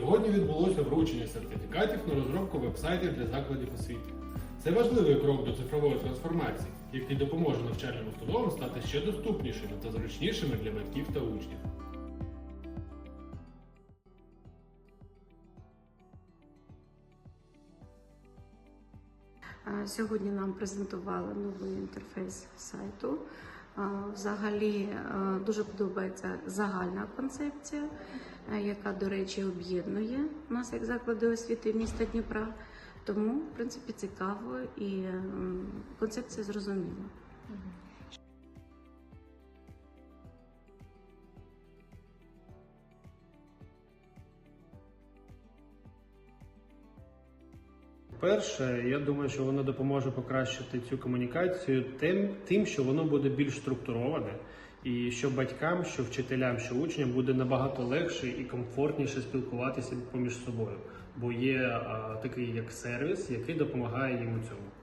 Сьогодні відбулося вручення сертифікатів на розробку вебсайтів для закладів освіти. Це важливий крок до цифрової трансформації, який допоможе навчальним установам стати ще доступнішими та зручнішими для батьків та учнів. Сьогодні нам презентували новий інтерфейс сайту. Взагалі е, дуже подобається загальна концепція, е, яка, до речі, об'єднує нас як заклади освіти міста Дніпра. Тому, в принципі, цікаво і концепція зрозуміла. Перше, я думаю, що воно допоможе покращити цю комунікацію тим, тим, що воно буде більш структуроване, і що батькам, що вчителям, що учням буде набагато легше і комфортніше спілкуватися поміж собою, бо є а, такий як сервіс, який допомагає їм у цьому.